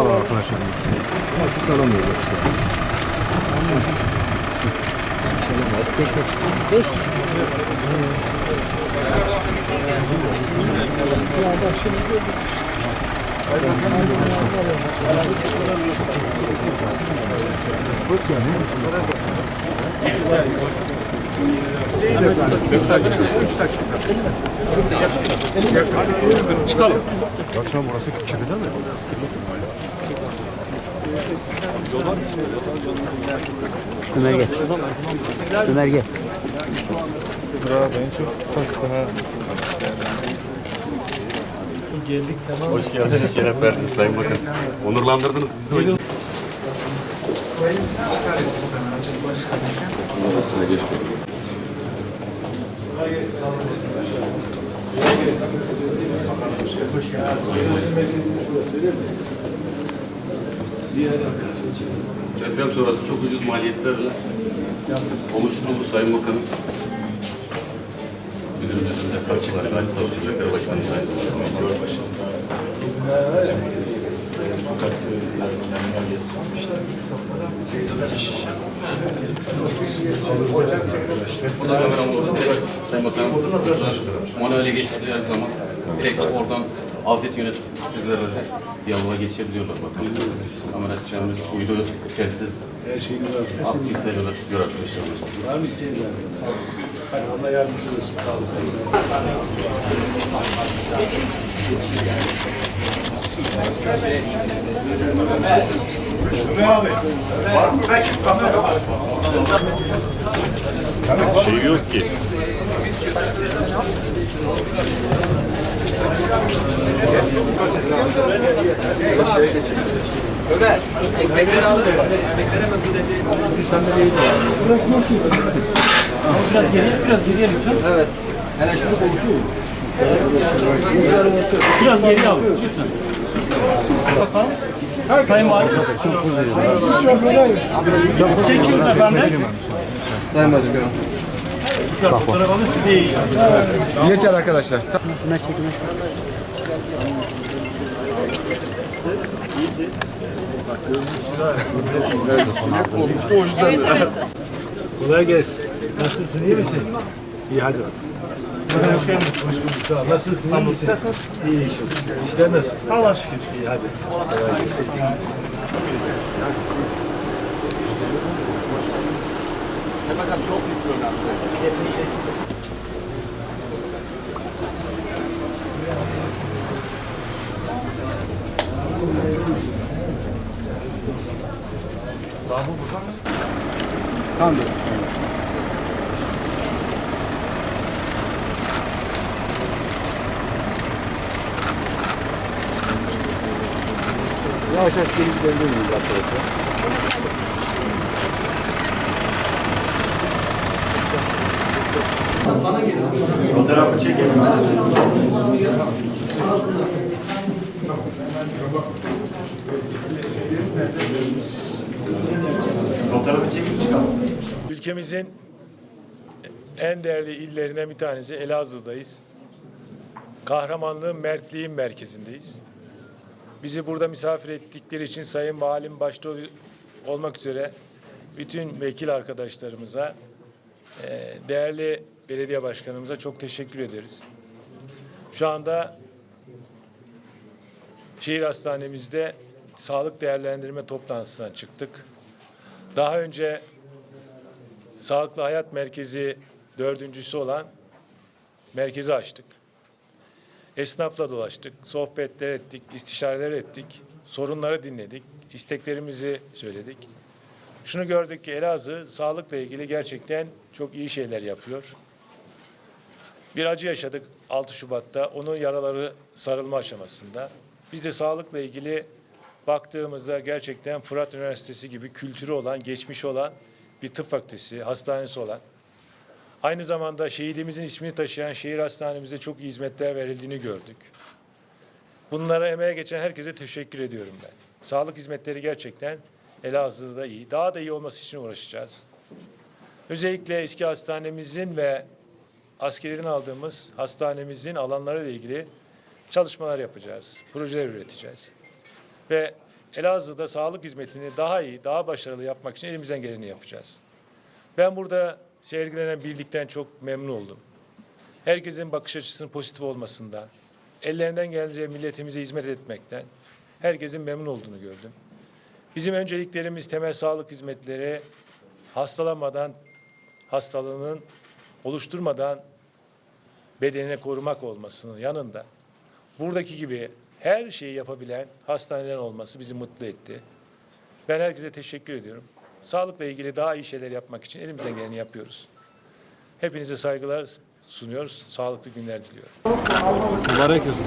alan arkadaşlar. Kimse alamıyor işte. Akşam burası kirli mi? Ömer gel. Ömer gel. Hoş geldiniz, şeref verdiniz Sayın Bakan. Onurlandırdınız bizi. o yüzden. Deprem sonrası çok ucuz maliyetlerle oluşturuldu Sayın Bakanım. Müdürümüzün de parçaları, Gazi Savcı Beyler Başkanı Sayın Bakanım. Burada kameram oldu. Sayın Bakanım, manuele geçtikleri zaman direkt oradan afet yönetim sizlerle de diyaloğa geçebiliyorlar bakalım. Kamera sistemimiz uydu, telsiz, Her şeyini var. aktifleri de tutuyor arkadaşlarımız. Var mı isteğiniz abi? Hadi Allah yardımcı olsun. Sağ olun. Şey yok ki. Biraz geriye, biraz geriye lütfen. Evet. Biraz geriye al. Bakalım. Sayın Valim. Çekiyoruz efendim. Sayın Başkanım. Bak değil. Yeter arkadaşlar. Çek Ömer. Kolay gelsin. Nasılsın? iyi misin? İyi hadi bak. Hoş geldin. Hoş bulduk. Sağ ol. Nasılsın? iyi misin? İyi inşallah. İşler nasıl? Allah şükür. İyi hadi. Kolay gelsin. Tamam. Yavaş yavaş geri gidebilir miyiz arkadaşlar? Ülkemizin en değerli illerinden bir tanesi Elazığ'dayız. Kahramanlığın, mertliğin merkezindeyiz. Bizi burada misafir ettikleri için Sayın Valim başta olmak üzere bütün vekil arkadaşlarımıza, eee, değerli belediye başkanımıza çok teşekkür ederiz. Şu anda şehir hastanemizde sağlık değerlendirme toplantısına çıktık. Daha önce Sağlıklı Hayat Merkezi dördüncüsü olan merkezi açtık. Esnafla dolaştık, sohbetler ettik, istişareler ettik, sorunları dinledik, isteklerimizi söyledik. Şunu gördük ki Elazığ sağlıkla ilgili gerçekten çok iyi şeyler yapıyor. Bir acı yaşadık 6 Şubat'ta. Onun yaraları sarılma aşamasında. Biz de sağlıkla ilgili baktığımızda gerçekten Fırat Üniversitesi gibi kültürü olan, geçmişi olan bir tıp fakültesi, hastanesi olan, aynı zamanda şehidimizin ismini taşıyan şehir hastanemizde çok iyi hizmetler verildiğini gördük. Bunlara emeğe geçen herkese teşekkür ediyorum ben. Sağlık hizmetleri gerçekten Elazığ'da iyi. Daha da iyi olması için uğraşacağız. Özellikle eski hastanemizin ve askeriden aldığımız hastanemizin alanları ile ilgili çalışmalar yapacağız. Projeler üreteceğiz. Ve Elazığ'da sağlık hizmetini daha iyi, daha başarılı yapmak için elimizden geleni yapacağız. Ben burada sergilenen birlikten çok memnun oldum. Herkesin bakış açısının pozitif olmasından, ellerinden geldiğince milletimize hizmet etmekten herkesin memnun olduğunu gördüm. Bizim önceliklerimiz temel sağlık hizmetleri hastalanmadan, hastalığının oluşturmadan bedenine korumak olmasının yanında buradaki gibi her şeyi yapabilen hastanelerin olması bizi mutlu etti. Ben herkese teşekkür ediyorum. Sağlıkla ilgili daha iyi şeyler yapmak için elimizden geleni yapıyoruz. Hepinize saygılar sunuyoruz. Sağlıklı günler diliyorum. Mübarek olsun.